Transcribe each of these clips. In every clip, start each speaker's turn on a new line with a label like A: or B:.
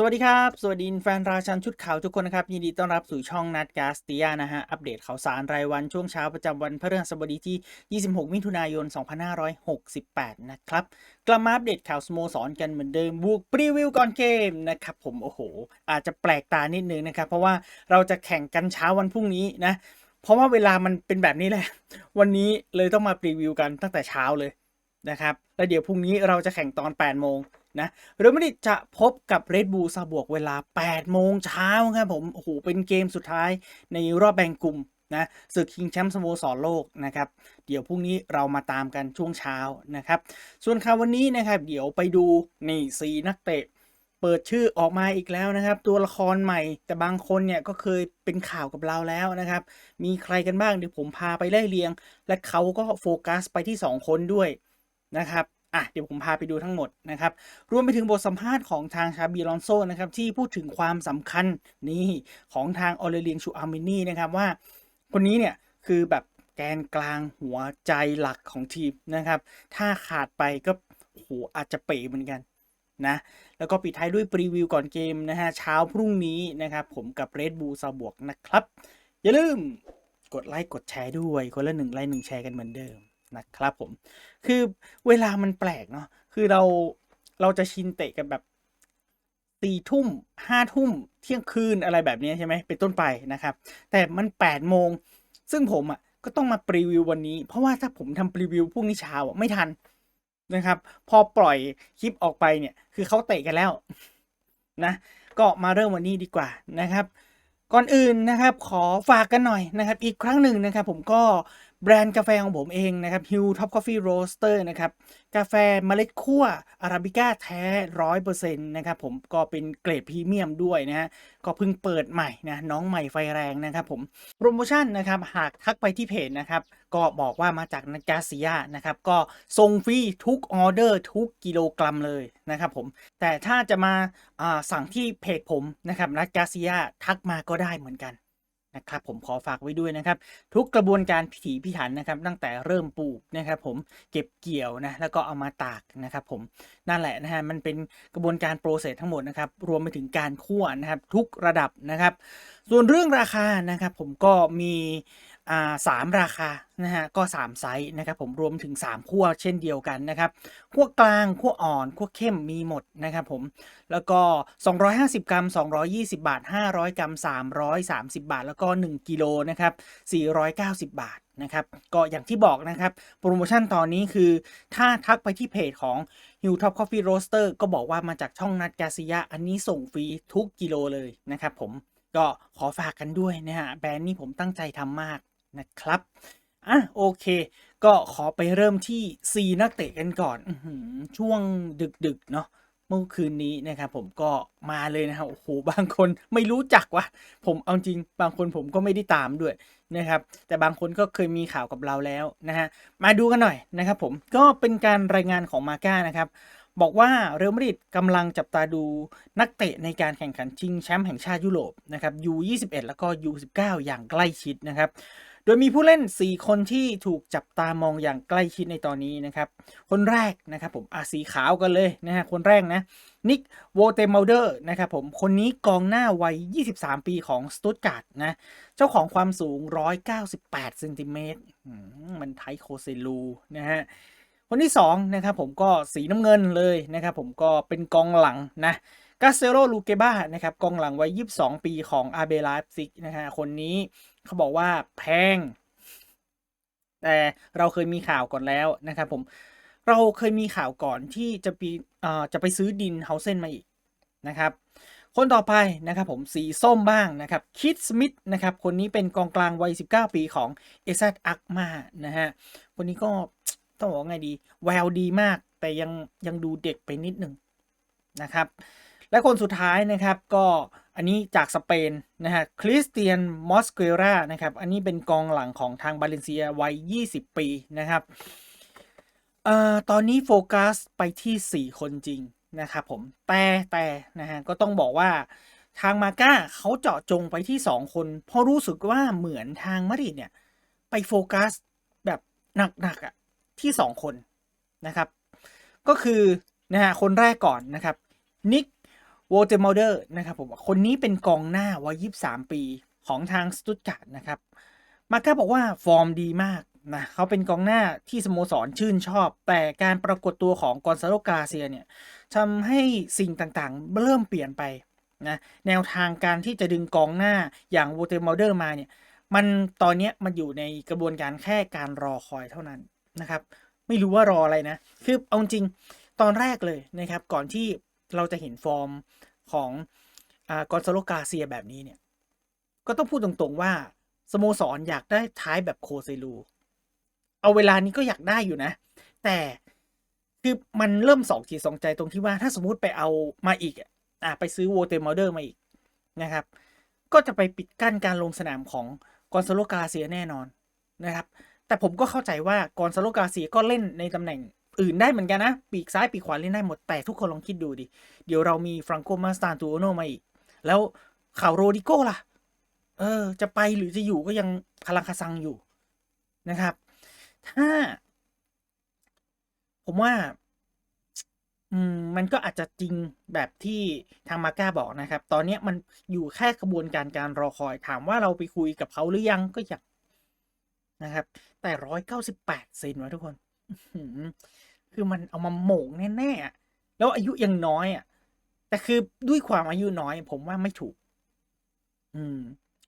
A: สวัสดีครับ สวัสดีแฟนราชันชุดขาวทุกคนนะครับ ยินดีต้อนรับสู่ช่องนัดกาสตียนะฮะ อัปเดตข่าวสารรายวันช่วงเช้าประจำวันพฤหัสบดีที่ 26 มิถุนายน 2568 นะครับ กลับมาอัปเดตข่าวสโมสรกันเหมือนเดิมบุกปรีวิวก่อนเกมนะครับผมโอ้โห อาจจะแปลกตานิดนึงนะครับ เพราะว่าเราจะแข่งกันเช้าวันพรุ่งนี้นะ เพราะว่าเวลามันเป็นแบบนี้แหละ วันนี้เลยต้องมาปรีวิวกันตั้งแต่เช้าเลยนะครับแล้วเดี๋ยวพรุ่งนี้เราจะแข่งตอน 8 โมง นะเรอัลมาดริดจะพบกับเรดบู l ซาบวกเวลา 8 โมงเช้าครับผมโอ้โหเป็นเกมสุดท้ายในรอบแบ่งกลุ่มนะศึกชิงแชมป์สโมสรโลกนะครับ เดี๋ยวพรุ่งนี้เรามาตามกันช่วงเช้านะครับ ส่วนข่าววันนี้นะครับเดี๋ยวไปดูนี่สีนักเตะ เปิดชื่อออกมาอีกแล้วนะครับ ตัวละครใหม่ แต่บางคนเนี่ยก็เคยเป็นข่าวกับเราแล้วนะครับ มีใครกันบ้างเดี๋ยวผมพาไปไล่เรียง และเขาก็โฟกัสไปที่ 2 คนด้วยนะครับ อะเดี๋ยวผมพาไปดูทั้งหมดนะครับ รวมไปถึงบทสัมภาษณ์ของทางชาบีลอนโซนะครับ ที่พูดถึงความสำคัญนี่ของทางออเลเลียงชูอาร์เมนีนะครับว่า คนนี้เนี่ยคือแบบแกนกลางหัวใจหลักของทีมนะครับ ถ้าขาดไปก็โหอาจจะเป๋เหมือนกันนะ แล้วก็ปิดท้ายด้วยปรีวิวก่อนเกมนะฮะเช้าพรุ่งนี้นะครับ ผมกับเรดบูซาบวกนะครับ อย่าลืมกดไลค์กดแชร์ด้วย คนละหนึ่งไลค์หนึ่งแชร์กันเหมือนเดิม นะครับผม คือเวลามันแปลกเนาะคือเราเราจะชินเตะกันแบบสี่ทุ่มห้าทุ่มเที่ยงคืนอะไรแบบนี้ใช่ไหมเป็นต้นไปนะครับ แต่มันแปดโมง ซึ่งผมอะก็ต้องมาปรีวิววันนี้ เพราะว่าถ้าผมทำปรีวิวพรุ่งนี้เช้าอะไม่ทันนะครับ พอปล่อยคลิปออกไปเนี่ย คือเขาเตะกันแล้วนะก็มาเริ่มวันนี้ดีกว่านะครับ ก่อนอื่นนะครับ ขอฝากกันหน่อยนะครับ อีกครั้งหนึ่งนะครับ ผมก็ แบรนด์กาแฟของผมเองนะครับ Hill Top Coffee Roaster นะครับ กาแฟเมล็ดคั่วอาราบิก้าแท้ร้อยเปอร์เซ็นต์นะครับผมก็เป็นเกรดพรีเมียมด้วยนะฮะ ก็เพิ่งเปิดใหม่นะ น้องใหม่ไฟแรงนะครับผม โปรโมชั่นนะครับ หากทักไปที่เพจนะครับ ก็บอกว่ามาจากนักกาซิยานะครับ ก็ส่งฟรีทุกออเดอร์ทุกกิโลกรัมเลยนะครับผม แต่ถ้าจะมาสั่งที่เพจผมนะครับนักกาซิยาทักมาก็ได้เหมือนกัน นะครับผมขอฝากไว้ด้วยนะครับ ทุกกระบวนการพิถีพิถันนะครับ ตั้งแต่เริ่มปลูกนะครับผมเก็บเกี่ยวนะแล้วก็เอามาตากนะครับผมนั่นแหละนะฮะมันเป็นกระบวนการโปรเซสทั้งหมดนะครับ รวมไปถึงการคั่วนะครับ ทุกระดับนะครับ ส่วนเรื่องราคานะครับ ผมก็มี สามราคานะฮะก็ 3 ไซส์นะครับผมรวมถึง 3ขั้วเช่นเดียวกันนะครับขั้วกลางขั้วอ่อนขั้วเข้มมีหมดนะครับผมแล้วก็ 250 กรัม 220 บาท 500 กรัม 330 บาท แล้วก็ 1 กิโลนะครับ490 บาทนะครับก็อย่างที่บอกนะครับ โปรโมชั่นตอนนี้คือถ้าทักไปที่เพจของ Hill Top Coffee Roaster ก็บอกว่ามาจากช่องนัดกาซิยาอันนี้ส่งฟรีทุกกิโลเลยนะครับผมก็ขอฝากกันด้วยนะฮะแบรนด์นี้ผมตั้งใจทำมาก นะครับอะโอเค ก็ขอไปเริ่มที่ 4 นักเตะกันก่อนอช่วงดึกๆเนาะเมื่อคืนนี้นะครับผมก็มาเลยนะครับโอ้โหบางคนไม่รู้จักวะผมเอาจริง บางคนผมก็ไม่ได้ตามด้วยนะครับแต่บางคนก็เคยมีข่าวกับเราแล้วนะฮะมาดูกันหน่อยนะครับผมก็เป็นการรายงานของมาก้านะครับบอกว่าเรอัลมาดริดกำลังจับตาดูนักเตะในการแข่งขันชิงแชมป์แห่งชาติยุโรปนะครับ U21 แล้วก็ U19 อย่างใกล้ชิดนะครับ โดยมีผู้เล่น 4 คนที่ถูกจับตามองอย่างใกล้ชิดในตอนนี้นะครับ คนแรกนะครับผมอาสีขาวกันเลยนะฮะคนแรกนะนิกโวเตม l ลเดอร์นะครับผมคนนี้กองหน้าวัย 23 ปีของสตุตการ์ดนะเจ้าของความสูง 198เซนติเมตรมมันไทโคเซลูนะฮะคนที่2นะครับผมก็สีน้ำเงินเลยนะครับผมก็เป็นกองหลังนะกาเซโรลูเกบ้านะครับกองหลังวัย 22 ปีของอาเบลาฟซิกนะฮะคนนี้ เขาบอกว่าแพง แต่เราเคยมีข่าวก่อนแล้วนะครับผม เราเคยมีข่าวก่อนที่จะปีจะไปซื้อดินเฮาเซนมาอีกนะครับ คนต่อไปนะครับผมสีส้มบ้างนะครับคิดสมิธนะครับ คนนี้เป็นกองกลางวัย 19 ปีของเอซัตอักมานะฮะ คนนี้ก็ต้องบอกไงดี แววดีมากแต่ยังยังดูเด็กไปนิดหนึ่งนะครับ และคนสุดท้ายนะครับก็ อันนี้จากสเปนนะฮะคริสเตียนมอสเกรานะครับ อันนี้เป็นกองหลังของทางบาเลนเซียวัย 20 ปีนะครับเอ่อตอนนี้โฟกัสไปที่ 4 คนจริงนะครับผม แต่แต่นะฮะก็ต้องบอกว่าทางมาก้าเขาเจาะจงไปที่ 2 คน เพราะรู้สึกว่าเหมือนทางมาดริดเนี่ย ไปโฟกัสแบบหนักๆอะที่ 2 คนนะครับ ก็คือนะฮะคนแรกก่อนนะครับนิก โวเตมอเดอร์นะครับผมคนนี้เป็นกองหน้าวัย 23 ปีของทางสตุตการ์ดนะครับมาก้าบอกว่าฟอร์มดีมากนะเขาเป็นกองหน้าที่สโมสรชื่นชอบ แต่การปรากฏตัวของกอนซาโลกาเซียเนี่ยทำให้สิ่งต่างๆ เริ่มเปลี่ยนไปนะแนวทางการที่จะดึงกองหน้าอย่างวูเตมอเดอร์มาเนี่ยมันตอนนี้มันอยู่ในกระบวนการแค่การรอคอยเท่านั้นนะครับ ไม่รู้ว่ารออะไรนะ คือเอาจริงตอนแรกเลยนะครับ ก่อนที่เราจะเห็นฟอร์ม ของอกอนซาโลกาเซียแบบนี้เนี่ยก็ต้องพูดตรงๆว่าสโมสรอยากได้ท้ายแบบโคเซลู เอาเวลานี้ก็อยากได้อยู่นะ แต่คือมันเริ่มสองจิตสองใจตรงที่ว่าถ้าสมมติไปเอามาอีกอะอะไปซื้อโวเตมอเดอร์มาอีกนะครับ ก็จะไปปิดกั้นการลงสนามของกอนซาโลกาเซียแน่นอนนะครับ แต่ผมก็เข้าใจว่ากอนซาโลกาเซียก็เล่นในตำแหน่ง อื่นได้เหมือนกันนะ ปีกซ้ายปีกขวาเล่นได้หมด แต่ทุกคนลองคิดดูดิ เดี๋ยวเรามีฟรังโกมาสตานตูโนมาอีก แล้วข่าวโรดิโก้ล่ะ เออ จะไปหรือจะอยู่ก็ยังคลังคาซังอยู่นะครับ ถ้า ผมว่า อืม มันก็อาจจะจริงแบบที่ทางมาก้าบอกนะครับ ตอนนี้มันอยู่แค่กระบวนการการรอคอย ถามว่าเราไปคุยกับเขาหรือยังก็ยังนะครับ แต่ร้อยเก้าสิบแปดเซนวะทุกคน คือมันเอามาโหม่งแน่ๆแล้วอายุยังน้อยอะ แต่คือด้วยความอายุน้อย ผมว่าไม่ถูก อืม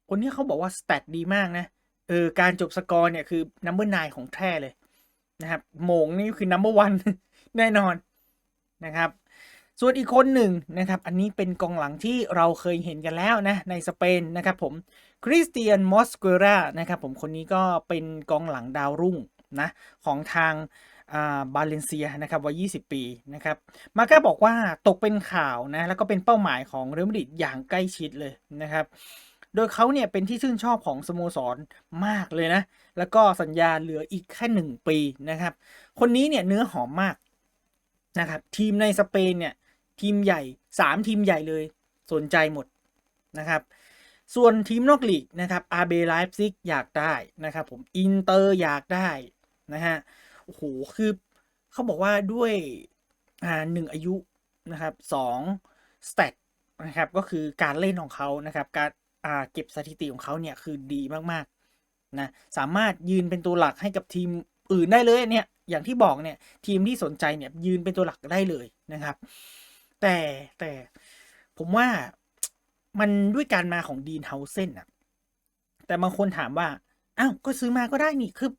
A: คนนี้เขาบอกว่าสเตตดีมากนะเออการจบสกอร์เนี่ยคือนัมเบอร์นของแท้เลยนะครับโหมงนี่คือนัมเบอร์วันแน่นอนนะครับ ส่วนอีกคนหนึ่งนะครับ อันนี้เป็นกองหลังที่เราเคยเห็นกันแล้วนะ ในสเปนนะครับผมคริสเตียนมอสเกรานะครับผมคนนี้ก็เป็นกองหลังดาวรุ่งนะ ของทาง บาเลนเซียนะครับวัย 20 ปีนะครับ มาก้าบอกว่าตกเป็นข่าวนะ แล้วก็เป็นเป้าหมายของเรอัลมาดริดอย่างใกล้ชิดเลยนะครับ โดยเขาเนี่ยเป็นที่ชื่นชอบของสโมสรมากเลยนะ แล้วก็สัญญาเหลืออีกแค่หนึ่งปีนะครับ คนนี้เนี่ยเนื้อหอมมากนะครับ ทีมในสเปนเนี่ยทีมใหญ่ 3 ทีมใหญ่เลยสนใจหมดนะครับส่วนทีมนอกลีกนะครับอาเบไลฟ์ซิกอยากได้นะครับผมอินเตอร์อยากได้นะฮะ โอ้โหคือเขาบอกว่าด้วยอ่าหนึ่งอายุนะครับสองสเตตนะครับก็คือการเล่นของเขานะครับ การอ่าเก็บสถิติของเขาเนี่ยคือดีมากๆนะสามารถยืนเป็นตัวหลักให้กับทีมอื่นได้เลยเนี่ยอย่างที่บอกเนี่ยทีมที่สนใจเนี่ยยืนเป็นตัวหลักได้เลยนะครับ แต่แต่ผมว่ามันด้วยการมาของดีนเฮาเซนอะแต่บางคนถามว่าอ้าวก็ซื้อมาก็ได้นี่คือ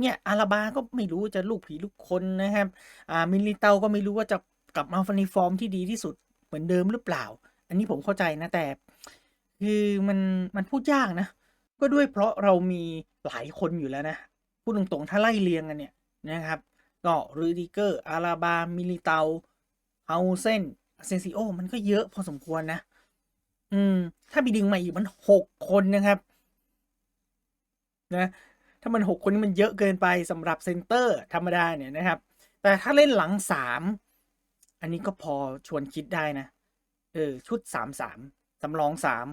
A: เนี่ยอาราบาก็ไม่รู้จะลูกผีลูกคนนะครับอ่ามิลิเตาก็ไม่รู้ว่าจะกลับมาในฟอร์มที่ดีที่สุดเหมือนเดิมหรือเปล่า อันนี้ผมเข้าใจนะแต่ คือมันมันพูดยากนะ ก็ด้วยเพราะเรามีหลายคนอยู่แล้วนะพูดตรงๆถ้าไล่เรียงกันเนี่ยนะครับก็รูดิเกอร์อาราบามิลิเตาเฮาเซนเซนซิโอมันก็เยอะพอสมควรนะ อืม ถ้าไปดึงมาอีกมันหกคนนะครับ นะ ถ้ามันหกคนนี้มันเยอะเกินไปสำหรับเซนเตอร์ธรรมดาเนี่ยนะครับ แต่ถ้าเล่นหลังสามอันนี้ก็พอชวนคิดได้นะ เออ ชุดสามสามสำรองสาม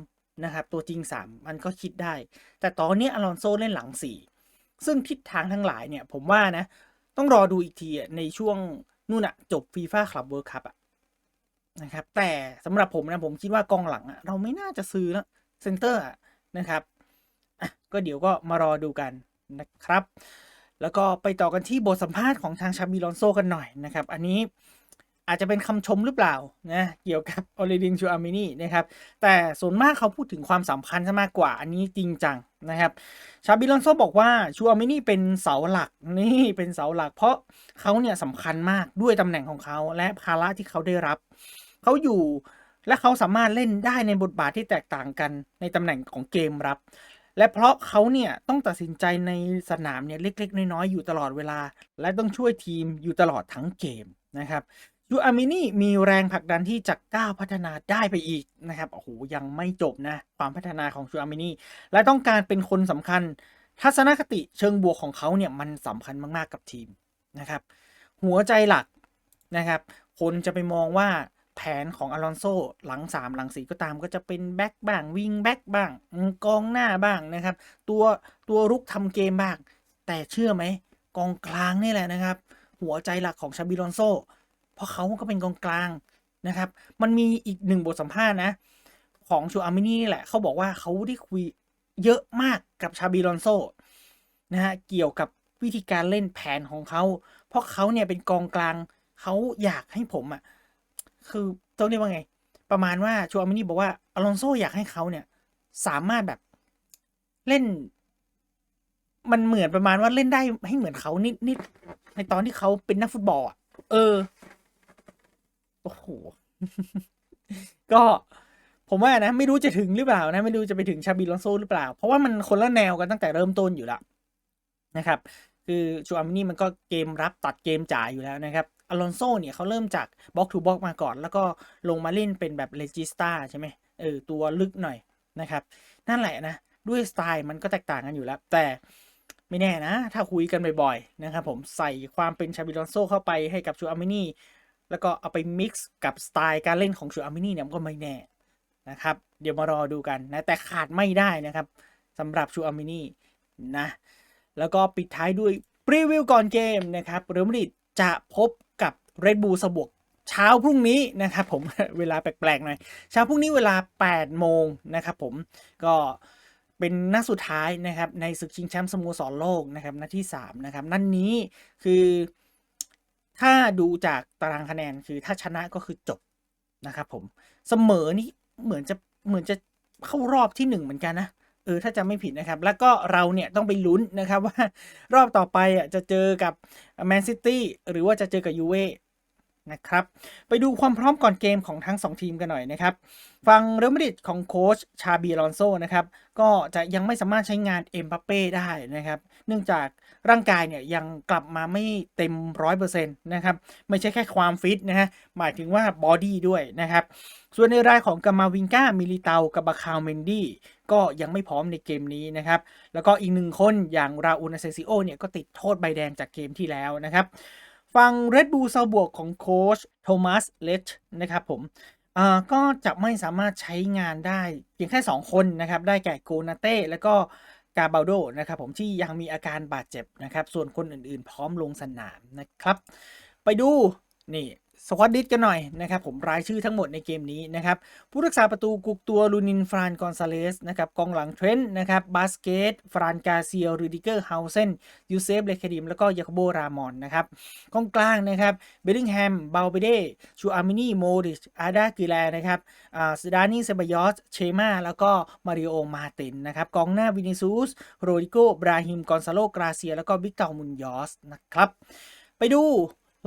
A: นะครับ ตัวจริงสามมันก็คิดได้ แต่ตอนนี้อลอนโซเล่นหลังสี่ซึ่งทิศทางทั้งหลายเนี่ย ผมว่านะ ต้องรอดูอีกทีในช่วงนู่นอะจบฟีฟ่าคลับเวิร์คัพอะนะครับ แต่สำหรับผมนะผมคิดว่ากองหลังอะเราไม่น่าจะซื้อแล้วเซนเตอร์นะครับอะก็เดี๋ยวก็มารอดูกัน นะครับ แล้วก็ไปต่อกันที่บทสัมภาษณ์ของทางชาบิลอนโซกันหน่อยนะครับ อันนี้อาจจะเป็นคำชมหรือเปล่านะเกี่ยวกับออริดินชูอาร์มินีนะครับ แต่ส่วนมากเขาพูดถึงความสัมพันธ์ซะมากกว่าอันนี้จริงจังนะครับ ชาบิลอนโซบอกว่าชูอาร์มินีเป็นเสาหลักนี่เป็นเสาหลัก เพราะเขาเนี่ยสำคัญมากด้วยตำแหน่งของเขาและภาระที่เขาได้รับ เขาอยู่และเขาสามารถเล่นได้ในบทบาทที่แตกต่างกันในตำแหน่งของเกมรับ และเพราะเขาเนี่ยต้องตัดสินใจในสนามเนี่ยเล็ก ๆ น้อย ๆ อยู่ตลอดเวลา และต้องช่วยทีมอยู่ตลอดทั้งเกมนะครับยูอามินี่มีแรงผลักดันที่จะก้าวพัฒนาได้ไปอีกนะครับโอ้โหยังไม่จบนะความพัฒนาของชูอามินี่และต้องการเป็นคนสำคัญ ทัศนคติเชิงบวกของเขาเนี่ยมันสำคัญมากๆกับทีมนะครับ หัวใจหลักนะครับ คนจะไปมองว่า แผนของอลอนโซหลัง 3 หลัง 4 ก็ตามก็จะเป็นแบ็กบ้างวิงแบ็กบ้างกองหน้าบ้างนะครับ ตัวตัวรุกทำเกมบ้าง แต่เชื่อไหมกองกลางนี่แหละนะครับ หัวใจหลักของชาบิลอนโซเพราะเขาก็เป็นกองกลางนะครับ มันมีอีกหนึ่งบทสัมภาษณ์นะ ของชูอามินี่นี่แหละเขาบอกว่าเขาได้คุยเยอะมากกับชาบีลอนโซนะฮะเกี่ยวกับวิธีการเล่นแผนของเขา เพราะเขาเนี่ยเป็นกองกลางเขาอยากให้ผมอะ่ะ คือต้องเรียกว่าไง ประมาณว่าชูอามินี่บอกว่าอลอนโซอยากให้เขาเนี่ย สามารถแบบเล่น มันเหมือนประมาณว่าเล่นได้ให้เหมือนเขานิดนิดในตอนที่เขาเป็นนักฟุตบอลอะเออโอ้โหก็ผมว่านะ ไม่รู้จะถึงหรือเปล่านะ ไม่รู้จะไปถึงชาบิลอนโซหรือเปล่า เพราะว่ามันคนละแนวกันตั้งแต่เริ่มต้นอยู่แล้วนะครับ คือชูอามินี่มันก็เกมรับตัดเกมจ่ายอยู่แล้วนะครับ อลอนโซเนี่ยเขาเริ่มจากบล็อกทูบล็อกมาก่อน แล้วก็ลงมาเล่นเป็นแบบเลจิสตาใช่ไหมเออตัวลึกหน่อยนะครับ นั่นแหละนะ ด้วยสไตล์มันก็แตกต่างกันอยู่แล้ว แต่ไม่แน่นะ ถ้าคุยกันบ่อยๆนะครับผมใส่ความเป็นชาบิลอนโซเข้าไปให้กับชูอามินี่แล้วก็เอาไปมิกซ์กับสไตล์การเล่นของชูอามินี่เนี่ยมันก็ไม่แน่นะครับ เดี๋ยวมารอดูกันนะ แต่ขาดไม่ได้นะครับสำหรับชูอามินี่นะ แล้วก็ปิดท้ายด้วยปรีวิวก่อนเกมนะครับเรอัลมาดริดจะพบ กับเรดบูลสบวกเช้าพรุ่งนี้นะครับผมเวลาแปลกๆหน่อยเช้าพรุ่งนี้เวลา 8 โมงนะครับผมก็เป็นนัดสุดท้ายนะครับในศึกชิงแชมป์สโมสรโลกนะครับนัดที่ 3 นะครับ นั่นนี้คือถ้าดูจากตารางคะแนนคือถ้าชนะก็คือจบนะครับผมเสมอนี่เหมือนจะเหมือนจะเข้ารอบที่ 1 เหมือนกันนะเออถ้าจะไม่ผิดนะครับ แล้วก็เราเนี่ยต้องไปลุ้นนะครับว่ารอบต่อไปอะจะเจอกับแมนซิตี้หรือว่าจะเจอกับยูเว่ นะครับ ไปดูความพร้อมก่อนเกมของทั้ง 2 ทีมกันหน่อยนะครับฟังเรอัลมาดริดของโค้ชชาบีลอนโซนะครับ ก็จะยังไม่สามารถใช้งานเอ็มบัปเป้ได้นะครับ เนื่องจากร่างกายเนี่ยยังกลับมาไม่เต็มร้อยเปอร์เซ็นต์นะครับ ไม่ใช่แค่ความฟิตนะฮะ หมายถึงว่าบอดี้ด้วยนะครับ ส่วนในรายของกามาวิงก้ามิลิเตากับบาคาวเมนดี้ก็ยังไม่พร้อมในเกมนี้นะครับ แล้วก็อีกหนึ่งคนอย่างราอูนาเซซิโอเนี่ยก็ติดโทษใบแดงจากเกมที่แล้วนะครับ ฟัง Red Bull ซาบวกของโค้ชโทมัสเลชนะครับผมอ่าก็จะไม่สามารถใช้งานได้เพียงแค่ 2 คนนะครับ ได้แก่โกนาเต้แล้วก็กาเบาโดนะครับผมที่ยังมีอาการบาดเจ็บนะครับ ส่วนคนอื่นๆ พร้อมลงสนามนะครับ ไปดูนี่ สควอตดิสกันหน่อยนะครับผมรายชื่อทั้งหมดในเกมนี้นะครับผู้รักษาประตูกุกตัวลูนินฟรานกอนซาเลสนะครับกองหลังเทรนต์นะครับบาสเกตฟรานกาเซียรูดิเกอร์เฮาเซนยูเซฟเลคดิมแล้วก็ยาโคโบรามอนนะครับกองกลางนะครับเบลลิงแฮมบาลเบเดชูอามินีโมดิชอาดากิแลนะครับอ่าสดานีเซบายอสเชมาแล้วก็มาริโอมาตินนะครับกองหน้าวินิซูสโรดิโกบราฮิมกอนซาโลกราเซียแล้วก็วิกเตอร์มุนยอสนะครับไปดู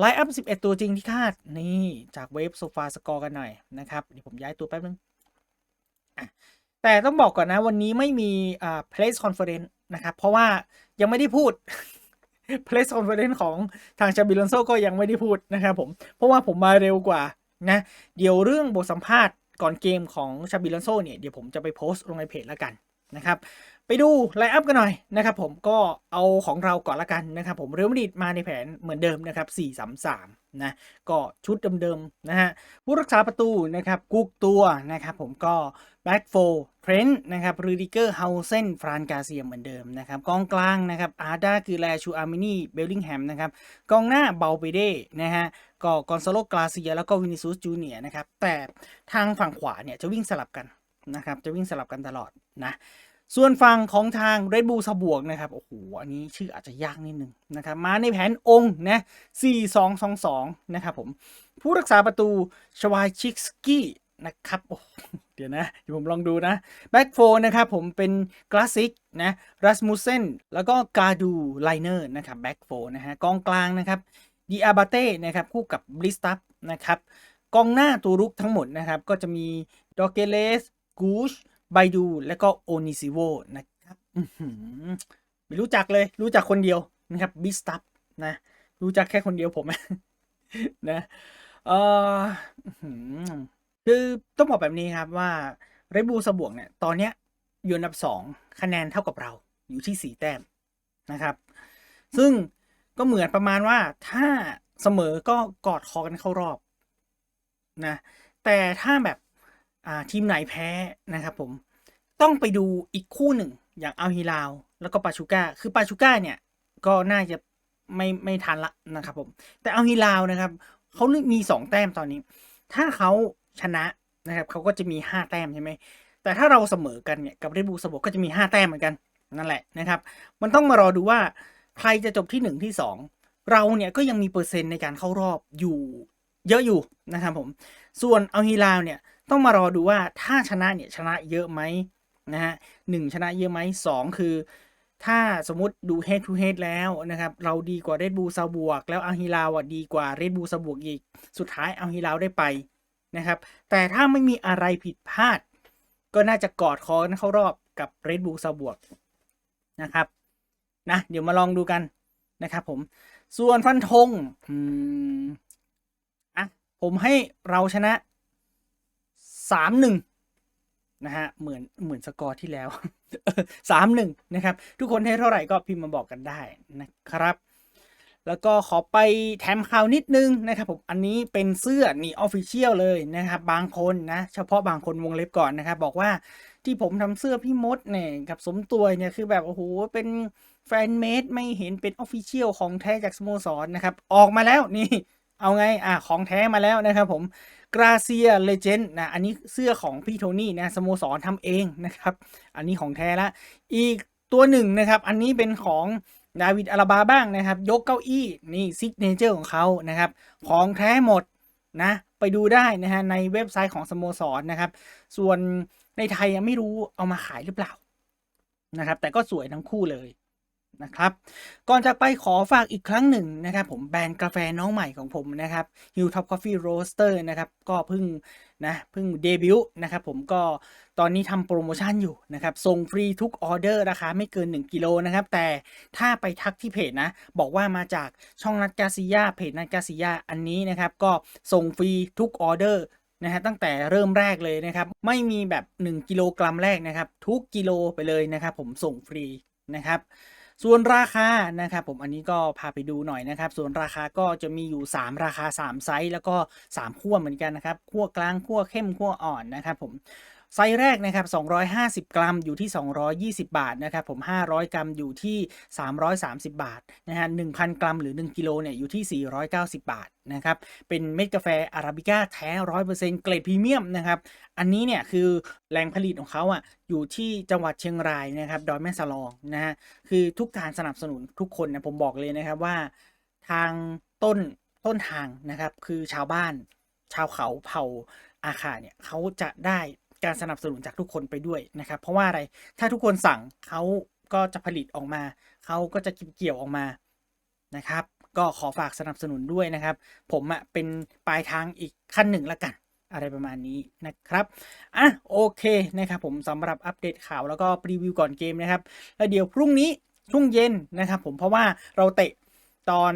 A: ไลน์อัพ 11 ตัวจริงที่คาด นี่จากเวฟโซฟาสกอร์กันหน่อยนะครับ เดี๋ยวผมย้ายตัวแป๊บนึงอะแต่ต้องบอกก่อนนะวันนี้ไม่มีอ่า place conference นะครับ เพราะว่ายังไม่ได้พูด place conference ของทางชาบิลอนโซก็ยังไม่ได้พูดนะครับผม เพราะว่าผมมาเร็วกว่านะ เดี๋ยวเรื่องบทสัมภาษณ์ก่อนเกมของชาบิลอนโซเนี่ย เดี๋ยวผมจะไปโพสต์ลงในเพจแล้วกัน นะครับไปดูไลน์อัพกันหน่อยนะครับผมก็เอาของเราก่อนละกันนะครับผมเรอัลมาดริดมาในแผนเหมือนเดิมนะครับ 4-3-3 นะก็ชุดเดิมๆนะฮะผู้รักษาประตูนะครับกุกตัวนะครับผมก็แบ็กโฟเทรนต์นะครับรูดิเกอร์เฮาเซนฟรานกาเซียเหมือนเดิมนะครับกองกลางนะครับอาร์ดาคือแลชูอาร์มินีเบลลิงแฮมนะครับกองหน้าเบลเบเดนะฮะก็กอนซาโลกราเซียแล้วก็วินิซูสจูเนียนะครับแต่ทางฝั่งขวาเนี่ยจะวิ่งสลับกัน นะครับ จะวิ่งสลับกันตลอดนะ ส่วนฝั่งของทาง Red Bull สบวกนะครับโอ้โหอันนี้ชื่ออาจจะยากนิดนึงนะครับ มาในแผนองค์นะ4-2-2-2 นะครับผม ผู้รักษาประตูชวายชิกสกี้นะครับโอ้เดี๋ยวนะเดี๋ยวผมลองดูนะแบ็กโฟนะครับผมเป็นกลาสสิกนะรัสมูเซนแล้วก็กาดูไลเนอร์นะครับแบ็กโฟนะฮะกองกลางนะครับดีอาบาเต้นะครับคู่กับบลิสตัฟนะครับกองหน้าตัวรุกทั้งหมดนะครับก็จะมีดอเกเลส กูชไบดูแล้วก็โอนิซิโวนะครับไม่รู้จักเลยรู้จักคนเดียวนะครับบิสตับนะรู้จักแค่คนเดียวผมนะเออคือต้องบอกแบบนี้ครับว่าเรบูสบวกเนี่ยตอนเนี้ยอยู่อันดับสองคะแนนเท่ากับเราอยู่ที่สี่แต้มนะครับ ซึ่งก็เหมือนประมาณว่าถ้าเสมอก็กอดคอกันเข้ารอบนะแต่ถ้าแบบ ทีมไหนแพ้นะครับผมต้องไปดูอีกคู่หนึ่ง อย่างอัลฮิลาว แล้วก็ปาชูก้าคือปาชูก้าเนี่ยก็น่าจะไม่ไม่ทันละนะครับผมแต่อัลฮิลาวนะครับเขามีสองแต้มตอนนี้ ถ้าเขาชนะนะครับเขาก็จะมี 5 แต้มใช่ไหมแต่ถ้าเราเสมอกันเนี่ยกับเรดบูสบกก็จะมี 5 แต้มเหมือนกันนั่นแหละนะครับ มันต้องมารอดูว่าใครจะจบที่ 1 ที่ 2 เราเนี่ยก็ยังมีเปอร์เซ็นต์ในการเข้ารอบอยู่เยอะอยู่นะครับผมส่วนเอาฮีลาวเนี่ย ต้องมารอดูว่าถ้าชนะเนี่ยชนะเยอะไหมนะฮะหนึ่งชนะเยอะไหมสองคือ ถ้าสมมติดู head to head แล้วนะครับเราดีกว่าเรดบูซาบวก แล้วอัลฮิลาวอะดีกว่าเรดบูซาบวกอีก สุดท้ายอัลฮิลาวได้ไปนะครับแต่ถ้าไม่มีอะไรผิดพลาด ก็น่าจะกอดคอกันเข้ารอบกับเรดบูซาบวกนะครับนะเดี๋ยวมาลองดูกันนะครับผมส่วนฟันธงอืมอะผมให้เราชนะ สามหนึ่งนะฮะเหมือนเหมือนสกอร์ที่แล้วสามหนึ่งนะครับ ทุกคนให้เท่าไหร่ก็พิมพ์มาบอกกันได้นะครับ แล้วก็ขอไปแถมข่าวนิดนึงนะครับผมอันนี้เป็นเสื้อนี่ออฟฟิเชียลเลยนะครับ บางคนนะเฉพาะบางคนวงเล็บก่อนนะครับ บอกว่าที่ผมทำเสื้อพี่มดเนี่ยกับสมตัวเนี่ยคือแบบโอ้โหเป็นแฟนเมดไม่เห็นเป็นออฟฟิเชียลของแท้จากสโมสรนะครับ ออกมาแล้วนี่ เอาไงอะของแท้มาแล้วนะครับผมกราเซียเลเจนด์นะอันนี้เสื้อของพี่โทนี่นะสโมสรทำเองนะครับ อันนี้ของแท้ละ อีกตัวหนึ่งนะครับ อันนี้เป็นของดาวิดอาราบาบ้างนะครับ ยกเก้าอี้นี่ซิกเนเจอร์ของเขานะครับ ของแท้หมดนะไปดูได้นะฮะในเว็บไซต์ของสโมสรนะครับ ส่วนในไทยยังไม่รู้เอามาขายหรือเปล่านะครับ แต่ก็สวยทั้งคู่เลย นะครับ ก่อนจากไปขอฝากอีกครั้งหนึ่งนะครับ ผมแบรนด์กาแฟน้องใหม่ของผมนะครับ Hilltop Coffee Roaster นะครับ ก็เพิ่งนะเพิ่งเดบิวต์นะครับผมก็ตอนนี้ทำโปรโมชั่นอยู่นะครับส่งฟรีทุกออเดอร์ราคาไม่เกิน 1 กิโลนะครับ แต่ถ้าไปทักที่เพจนะ บอกว่ามาจากช่องนัดกาซิยาเพจนัดกาซิยาอันนี้นะครับ ก็ส่งฟรีทุกออเดอร์นะฮะตั้งแต่เริ่มแรกเลยนะครับ ไม่มีแบบ 1 กิโลกรัมแรกนะครับ ทุกกิโลไปเลยนะครับ ผมส่งฟรีนะครับ ส่วนราคานะครับผมอันนี้ก็พาไปดูหน่อยนะครับ ส่วนราคาก็จะมีอยู่ 3 ราคา 3 ไซส์แล้วก็ 3 ขั้วเหมือนกันนะครับขั้วกลางขั้วเข้มขั้วอ่อนนะครับผม ไซส์แรกนะครับ 250 กรัมอยู่ที่ 220 บาทนะครับผม 500 กรัมอยู่ที่ 330 บาทนะฮะ 1,000 กรัมหรือ 1 กิโลเนี่ยอยู่ที่ 490 บาทนะครับ เป็นเม็ดกาแฟอาราบิก้าแท้ 100%เกรดพรีเมียมนะครับ อันนี้เนี่ยคือแหล่งผลิตของเขาอะอยู่ที่จังหวัดเชียงรายนะครับดอยแม่สลองนะฮะ คือทุกการสนับสนุนทุกคนนะผมบอกเลยนะครับว่าทางต้นต้นทางนะครับคือชาวบ้าน ชาวเขาเผ่าอาคาเนี่ยเขาจะได้ การสนับสนุนจากทุกคนไปด้วยนะครับ เพราะว่าอะไรถ้าทุกคนสั่งเขาก็จะผลิตออกมา เขาก็จะเก็บเกี่ยวออกมานะครับ ก็ขอฝากสนับสนุนด้วยนะครับ ผมอะเป็นปลายทางอีกขั้นหนึ่งละกันอะไรประมาณนี้นะครับ อะโอเคนะครับผมสำหรับอัปเดตข่าวแล้วก็รีวิวก่อนเกมนะครับ แล้วเดี๋ยวพรุ่งนี้ช่วงเย็นนะครับผมเพราะว่าเราเตะตอน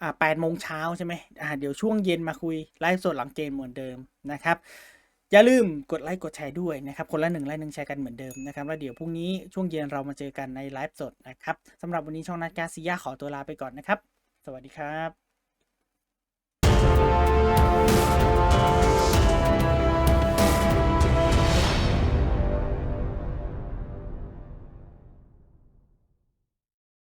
A: อ่า8โมงเช้าใช่ไหมอ่าเดี๋ยวช่วงเย็นมาคุยไลฟ์สดหลังเกมเหมือนเดิมนะครับ อย่าลืมกดไลค์กดแชร์ด้วยนะครับคนละหนึ่งไลค์หนึ่งแชร์กันเหมือนเดิมนะครับแล้วเดี๋ยวพรุ่งนี้ช่วงเย็นเรามาเจอกันในไลฟ์สดนะครับสำหรับวันนี้ช่องนัดกาซิยาขอตัวลาไปก่อนนะครับ สวัสดีครับ